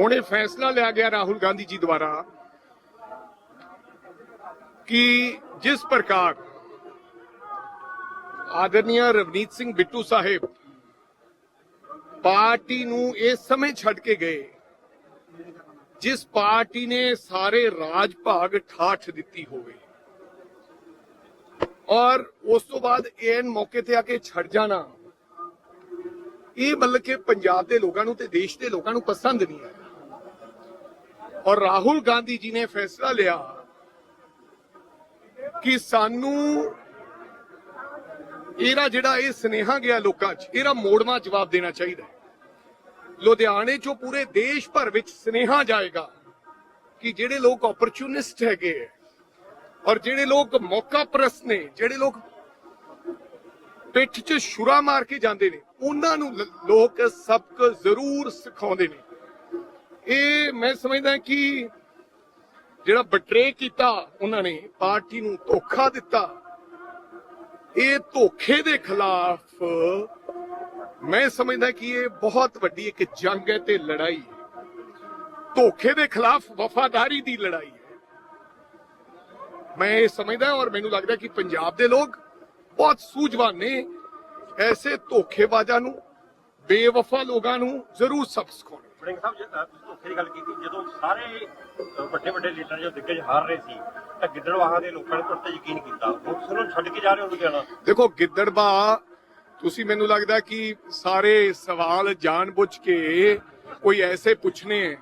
ਹੁਣ ਇਹ ਫੈਸਲਾ ਲਿਆ ਗਿਆ ਰਾਹੁਲ ਗਾਂਧੀ ਜੀ ਦੁਆਰਾ ਕਿ ਜਿਸ ਪ੍ਰਕਾਰ ਆਦਰਨੀय ਰਵਨੀਤ ਸਿੰਘ ਬਿੱਟੂ ਸਾਹਿਬ ਪਾਰਟੀ ਨੂੰ ਇਹ ਸਮੇਂ ਛੱਡ ਕੇ ਗਏ, ਜਿਸ ਪਾਰਟੀ ਨੇ ਸਾਰੇ ਰਾਜ ਭਾਗ ਠਾਠ ਦਿੱਤੀ ਹੋਵੇ ਔਰ ਉਸ ਤੋਂ ਬਾਅਦ ਐਨ ਮੌਕੇ ਤੇ ਆ ਕੇ ਛੱਡ ਜਾਣਾ, ਇਹ ਮਤਲਬ ਕਿ ਪੰਜਾਬ ਦੇ ਲੋਕਾਂ ਨੂੰ ਤੇ ਦੇਸ਼ ਦੇ ਲੋਕਾਂ ਨੂੰ ਪਸੰਦ ਨਹੀਂ ਆਇਆ। ਔਰ ਰਾਹੁਲ ਗਾਂਧੀ ਜੀ ਨੇ ਫੈਸਲਾ ਲਿਆ ਕਿ ਸਾਨੂੰ ਇਹਦਾ ਜਿਹੜਾ ਇਹ ਸਨੇਹਾ ਗਿਆ ਲੋਕਾਂ 'ਚ, ਇਹਦਾ ਮੋੜਵਾ ਜਵਾਬ ਦੇਣਾ ਚਾਹੀਦਾ ਲੁਧਿਆਣੇ 'ਚੋਂ ਪੂਰੇ ਦੇਸ਼ ਭਰ ਵਿੱਚ ਸਨੇਹਾ ਜਾਏਗਾ ਕਿ ਜਿਹੜੇ ਲੋਕ ਓਪਰਚੁਨਿਸਟ ਹੈਗੇ ਹੈ ਔਰ ਜਿਹੜੇ ਲੋਕ ਮੌਕਾ ਪ੍ਰਸਤ ਨੇ, ਜਿਹੜੇ ਲੋਕ ਪਿੱਠ 'ਚ ਛੁਰਾ ਮਾਰ ਕੇ ਜਾਂਦੇ ਨੇ, ਉਹਨਾਂ ਨੂੰ ਲੋਕ ਸਬਕ ਜ਼ਰੂਰ ਸਿਖਾਉਂਦੇ ਨੇ। ਇਹ ਮੈਂ ਸਮਝਦਾ ਕਿ ਜਿਹੜਾ ਬਟਰੇ ਕੀਤਾ, ਉਹਨਾਂ ਨੇ ਪਾਰਟੀ ਨੂੰ ਧੋਖਾ ਦਿੱਤਾ। ਇਹ ਧੋਖੇ ਦੇ ਖਿਲਾਫ ਮੈਂ ਸਮਝਦਾ ਕਿ ਇਹ ਬਹੁਤ ਵੱਡੀ ਇੱਕ ਜੰਗ ਹੈ ਤੇ ਲੜਾਈ ਹੈ। ਧੋਖੇ ਦੇ ਖਿਲਾਫ ਵਫਾਦਾਰੀ ਦੀ ਲੜਾਈ ਹੈ। ਮੈਂ ਇਹ ਸਮਝਦਾ ਔਰ ਮੈਨੂੰ ਲੱਗਦਾ ਕਿ ਪੰਜਾਬ ਦੇ ਲੋਕ ਬਹੁਤ ਸੂਝਵਾਨ ਨੇ। ਐਸੇ ਧੋਖੇਬਾਜ਼ਾਂ ਨੂੰ, ਬੇਵਫਾ ਲੋਕਾਂ ਨੂੰ ਜ਼ਰੂਰ ਸਬਕ ਸਿਖਾਉਣੇ ਵੜਿੰਗ ਸਾਹਿਬ, ਜੇ ਤੁਸੀਂ ਧੋਖੇ ਦੀ ਗੱਲ ਕੀਤੀ, ਜਦੋਂ ਸਾਰੇ ਵੱਡੇ ਵੱਡੇ ਲੀਡਰ ਜੋ ਦਿੱਗਜ ਹਾਰ ਰਹੇ ਸੀ, ਤਾਂ ਗਿੱਦੜਵਾਹਾਂ ਦੇ ਲੋਕਾਂ ਨੇ ਤੁਹਾਡੇ ਤੇ ਯਕੀਨ ਕੀਤਾ। ਹੁਣ ਤੁਸੀਂ ਛੱਡ ਕੇ ਜਾ ਰਹੇ ਹੋ ਲੁਧਿਆਣਾ? ਦੇਖੋ ਗਿੱਦੜਬਾ ਤੁਸੀਂ ਮੈਨੂੰ ਲੱਗਦਾ ਕਿ ਸਾਰੇ ਸਵਾਲ ਜਾਣਬੁੱਝ ਕੇ ਕੋਈ ਐਸੇ ਪੁੱਛਨੇ ਹੈ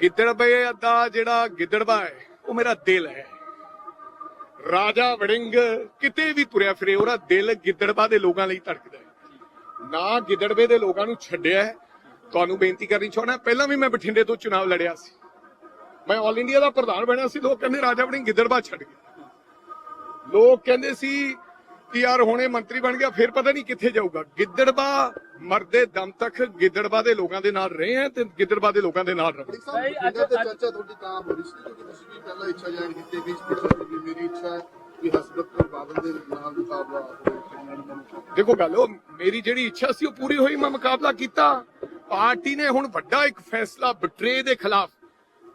ਗਿੱਦੜਬੇ ਦਾ ਜਿਹੜਾ ਗਿੱਦੜਬਾ ਹੈ, ਉਹ ਮੇਰਾ ਦਿਲ ਹੈ। ਰਾਜਾ ਵੜਿੰਗ ਕਿਤੇ ਵੀ ਤੁਰਿਆ ਫਿਰੇ, ਉਹਦਾ ਦਿਲ ਗਿੱਦੜਬਾ ਦੇ ਲੋਕਾਂ ਲਈ ਧੜਕਦਾ ਹੈ। ਨਾ ਗਿੱਦੜਬੇ ਦੇ ਲੋਕਾਂ ਨੂੰ ਛੱਡਿਆ ਤੁਹਾਨੂੰ ਬੇਨਤੀ ਕਰਨੀ ਚਾਹੁੰਦਾ ਪਹਿਲਾਂ ਵੀ ਮੈਂ ਬਠਿੰਡੇ ਤੋਂ ਚੁਣਾਵ ਲੜਿਆ ਸੀ। ਮੈਂ ਆਲ ਇੰਡੀਆ ਦਾ ਪ੍ਰਧਾਨ ਬਣਿਆ ਸੀ ਲੋਕ ਕਹਿੰਦੇ ਰਾਜਾ ਵੜਿੰਗ ਗਿੱਦੜਬਾ ਛੱਡ ਗਿਆ ਲੋਕ ਕਹਿੰਦੇ ਸੀ ਕਿ ਯਾਰ ਹੁਣੇ ਮੰਤਰੀ ਬਣ ਗਿਆ ਫਿਰ ਪਤਾ ਨਹੀਂ ਕਿੱਥੇ ਜਾਊਗਾ। ਗਿੱਦੜਬਾ ਮਰਦੇ ਦਮ ਤੱਕ ਗਿੱਦੜਬਾ ਦੇ ਲੋਕਾਂ ਦੇ ਨਾਲ ਰਹੇ ਆ ਤੇ ਗਿੱਦੜਬਾ ਦੇ ਲੋਕਾਂ ਦੇ ਨਾਲ ਰਹੋ। ਸਾਹਿਬ ਬਠਿੰਡਾ ਤੇ ਚਰਚਾ ਤੁਹਾਡੀ ਤਾਂ ਹੋ ਰਹੀ ਸੀ ਕਿਉਂਕਿ ਤੁਸੀਂ ਵੀ ਪਹਿਲਾਂ ਇੱਛਾ ਜ਼ਾਹਿਰ ਕੀਤੀ ਵੀ ਸਪੀਕਰ ਦੀ ਮੇਰੀ ਇੱਛਾ ਹੈ ਕਿ ਹਸਰਤ ਬਾਦਲ ਦੇ ਨਾਲ ਮੁਕਾਬਲਾ ਹੋਵੇ ਚੰਡੀਗੜ੍ਹ ਦਾ ਮੁਕਾਬਲਾ। ਦੇਖੋ ਗੱਲ ਉਹ ਮੇਰੀ ਜਿਹੜੀ ਇੱਛਾ ਸੀ ਉਹ ਪੂਰੀ ਹੋਈ ਮੈਂ ਮੁਕਾਬਲਾ ਕੀਤਾ। ਪਾਰਟੀ ਨੇ ਹੁਣ ਵੱਡਾ ਇੱਕ ਫੈਸਲਾ ਬਟਰੇ ਦੇ ਖਿਲਾਫ।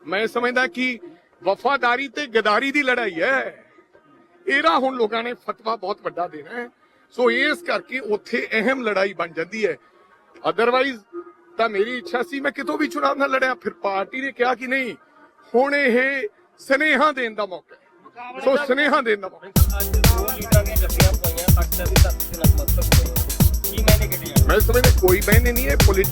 ਮੈਂ ਸਮਝਦਾ ਕਿ ਵਫਾਦਾਰੀ ਤੇ ਗਦਾਰੀ ਦੀ ਲੜਾਈ ਹੈ। ਇਹਦਾ ਹੁਣ ਲੋਕਾਂ ਨੇ ਫਤਵਾ ਬਹੁਤ ਵੱਡਾ ਦੇਣਾ ਹੈ। ਸੋ ਇਸ ਕਰਕੇ ਉੱਥੇ ਅਹਿਮ ਲੜਾਈ ਬਣ ਜਾਂਦੀ ਹੈ। ਅਦਰਵਾਈਜ਼ ਤਾਂ ਮੇਰੀ ਇੱਛਾ ਸੀ ਮੈਂ ਕਿਤੋਂ ਵੀ ਚੁਣਾਵ ਨਾ ਲੜਿਆ ਫਿਰ ਪਾਰਟੀ ਨੇ ਕਿਹਾ ਕਿ ਨਹੀਂ ਹੁਣ ਇਹ ਸਨੇਹਾ ਦੇਣ ਦਾ ਮੌਕਾ ਹੈ। ਸੋ ਸਨੇਹਾ ਦੇਣ ਦਾ ਮੌਕਾ ਹੈ। ਅੱਜ ਦੋ ਲੀਡਰਾਂ ਦੀਆਂ ਜੱਫੀਆਂ ਪਾਈਆਂ ਤਖਤ ਦੀ ਧਰਤੀ ਤੇ ਨਤਮਸਤਕ ਹੋਏ ਕੀ ਮੈਨੇ ਕਿਹਾ ਮੈਂ ਸਮਝਦਾ ਕੋਈ ਬਹਿਨੇ ਨਹੀਂ ਹੈ ਪੋਲਿਟ